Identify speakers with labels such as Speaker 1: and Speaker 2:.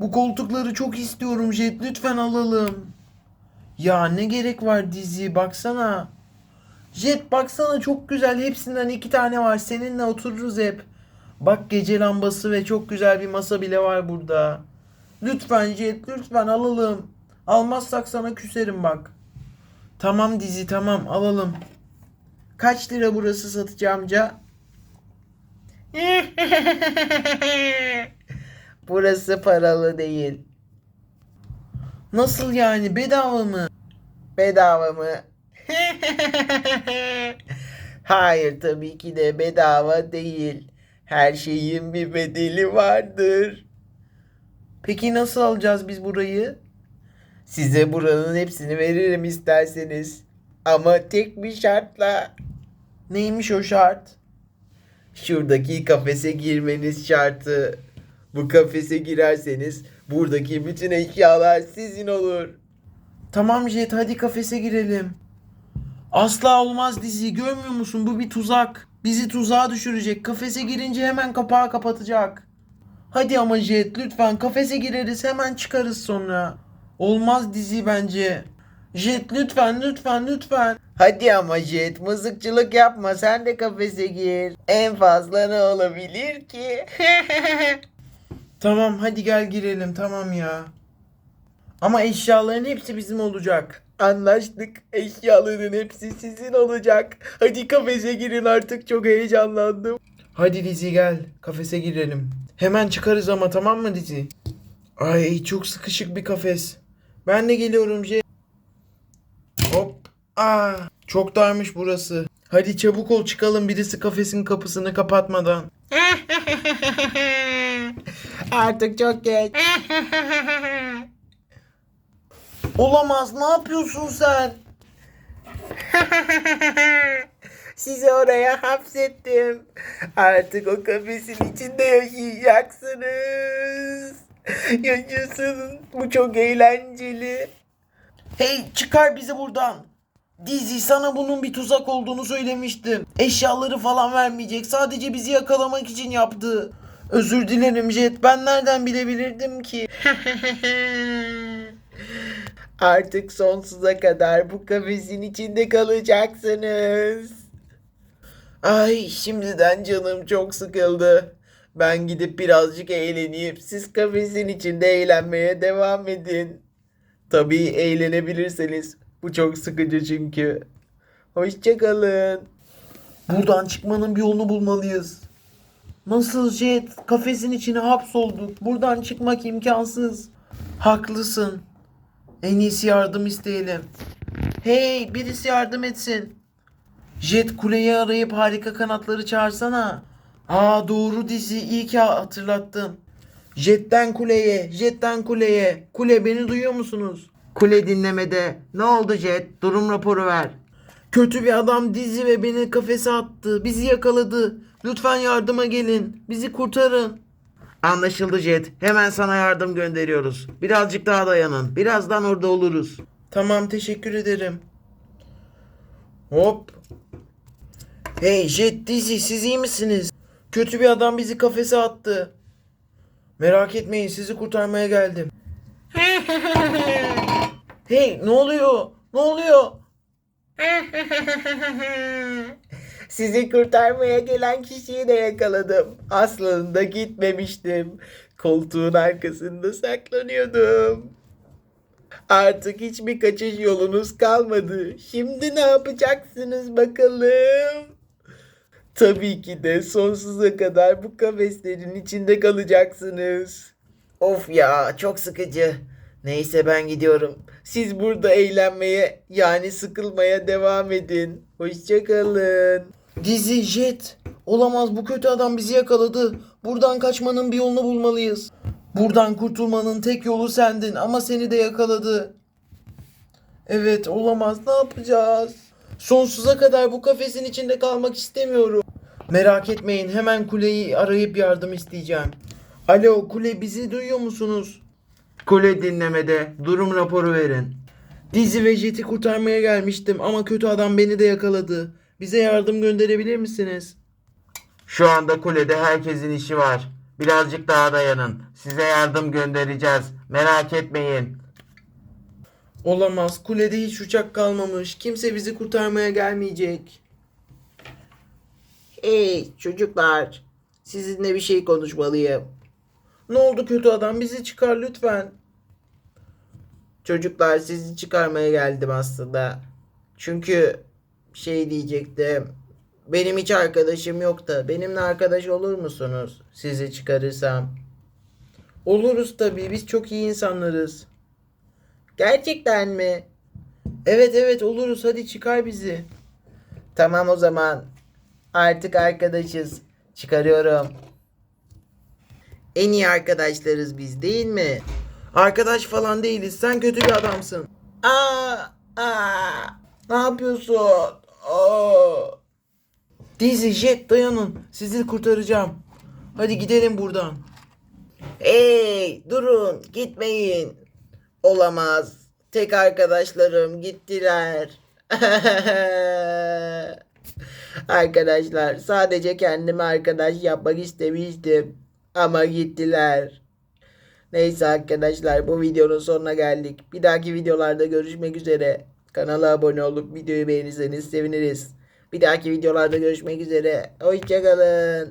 Speaker 1: Bu koltukları çok istiyorum Jet. Lütfen alalım. Ya ne gerek var dizi baksana. Jet baksana çok güzel. Hepsinden iki tane var. Seninle otururuz hep. Bak gece lambası ve çok güzel bir masa bile var burada. Lütfen Jet lütfen alalım. Almazsak sana küserim bak. Tamam dizi tamam alalım. Kaç lira burası satıcı amca? burası paralı değil. Nasıl yani bedava mı? Bedava mı? Hayır tabii ki de bedava değil. Her şeyin bir bedeli vardır. Peki nasıl alacağız biz burayı? Size buranın hepsini veririm isterseniz. Ama tek bir şartla. Neymiş o şart? Şuradaki kafese girmeniz şartı. Bu kafese girerseniz buradaki bütün eşyalar sizin olur. Tamam Jet hadi kafese girelim. Asla olmaz dizi görmüyor musun? Bu bir tuzak. Bizi tuzağa düşürecek. Kafese girince hemen kapağı kapatacak. Hadi ama Jet lütfen kafese gireriz hemen çıkarız sonra. Olmaz dizi bence. Jet lütfen lütfen lütfen. Hadi ama Jet mızıkçılık yapma sen de kafese gir. En fazla ne olabilir ki? tamam hadi gel girelim tamam ya. Ama eşyaların hepsi bizim olacak. Anlaştık. Eşyaların hepsi sizin olacak. Hadi kafese girin artık çok heyecanlandım. Hadi Dizi gel. Kafese girelim. Hemen çıkarız ama tamam mı Dizi? Ay çok sıkışık bir kafes. Ben de geliyorum J. Hop. Aa, çok darmış burası. Hadi çabuk ol çıkalım birisi kafesin kapısını kapatmadan. Artık çok geç. Olamaz ne yapıyorsun sen? Sizi oraya hapsettim. Artık o kafesin içinde yaşayacaksınız. Yaşasın. Bu çok eğlenceli. Hey çıkar bizi buradan. Dizi sana bunun bir tuzak olduğunu söylemiştim. Eşyaları falan vermeyecek. Sadece bizi yakalamak için yaptı. Özür dilerim Jet. Ben nereden bilebilirdim ki? Artık sonsuza kadar bu kafesin içinde kalacaksınız. Ay şimdiden canım çok sıkıldı. Ben gidip birazcık eğleneyim. Siz kafesin içinde eğlenmeye devam edin. Tabii eğlenebilirseniz. Bu çok sıkıcı çünkü. Hoşçakalın. Buradan çıkmanın bir yolunu bulmalıyız. Nasıl Jet? Kafesin içine hapsolduk. Buradan çıkmak imkansız. Haklısın. En iyisi yardım isteyelim. Hey birisi yardım etsin. Jet kuleyi arayıp harika kanatları çağırsana. Aa doğru dizi iyi ki hatırlattın. Jetten kuleye, jetten kuleye. Kule beni duyuyor musunuz? Kule dinlemede. Ne oldu Jet? Durum raporu ver. Kötü bir adam dizi ve beni kafese attı. Bizi yakaladı. Lütfen yardıma gelin. Bizi kurtarın. Anlaşıldı Jet. Hemen sana yardım gönderiyoruz. Birazcık daha dayanın. Birazdan orada oluruz. Tamam teşekkür ederim. Hop. Hey Jet dizi siz iyi misiniz? Kötü bir adam bizi kafese attı. Merak etmeyin sizi kurtarmaya geldim. hey ne oluyor? Ne oluyor? Sizi kurtarmaya gelen kişiyi de yakaladım. Aslında gitmemiştim. Koltuğun arkasında saklanıyordum. Artık hiçbir kaçış yolunuz kalmadı. Şimdi ne yapacaksınız bakalım? Tabii ki de sonsuza kadar bu kafeslerin içinde kalacaksınız. Of ya çok sıkıcı. Neyse ben gidiyorum. Siz burada eğlenmeye yani sıkılmaya devam edin. Hoşçakalın. Dizi Jet. Olamaz bu kötü adam bizi yakaladı. Buradan kaçmanın bir yolunu bulmalıyız. Buradan kurtulmanın tek yolu sendin ama seni de yakaladı. Evet olamaz ne yapacağız? Sonsuza kadar bu kafesin içinde kalmak istemiyorum. Merak etmeyin hemen kuleyi arayıp yardım isteyeceğim. Alo kule bizi duyuyor musunuz? Kule dinlemede durum raporu verin. Dizi ve Jet'i kurtarmaya gelmiştim ama kötü adam beni de yakaladı. Bize yardım gönderebilir misiniz? Şu anda kulede herkesin işi var. Birazcık daha dayanın. Size yardım göndereceğiz. Merak etmeyin. Olamaz. Kulede hiç uçak kalmamış. Kimse bizi kurtarmaya gelmeyecek. Hey çocuklar. Sizinle bir şey konuşmalıyım. Ne oldu kötü adam? Bizi çıkar lütfen. Çocuklar sizi çıkarmaya geldim aslında. Çünkü şey diyecektim. Benim hiç arkadaşım yok da benimle arkadaş olur musunuz? Sizi çıkarırsam. Oluruz tabii. Biz çok iyi insanlarız. Gerçekten mi? Evet evet oluruz. Hadi çıkar bizi. Tamam o zaman. Artık arkadaşız. Çıkarıyorum. En iyi arkadaşlarız biz değil mi? Arkadaş falan değiliz. Sen kötü bir adamsın. Aa, aa, ne yapıyorsun? Aa. Dizi, Jet dayanın. Sizi kurtaracağım. Hadi gidelim buradan. Hey durun gitmeyin. Olamaz. Tek arkadaşlarım gittiler. Arkadaşlar sadece kendime arkadaş yapmak istemiştim. Ama gittiler. Neyse arkadaşlar bu videonun sonuna geldik. Bir dahaki videolarda görüşmek üzere. Kanala abone olup videoyu beğenirseniz seviniriz. Bir dahaki videolarda görüşmek üzere. Hoşçakalın.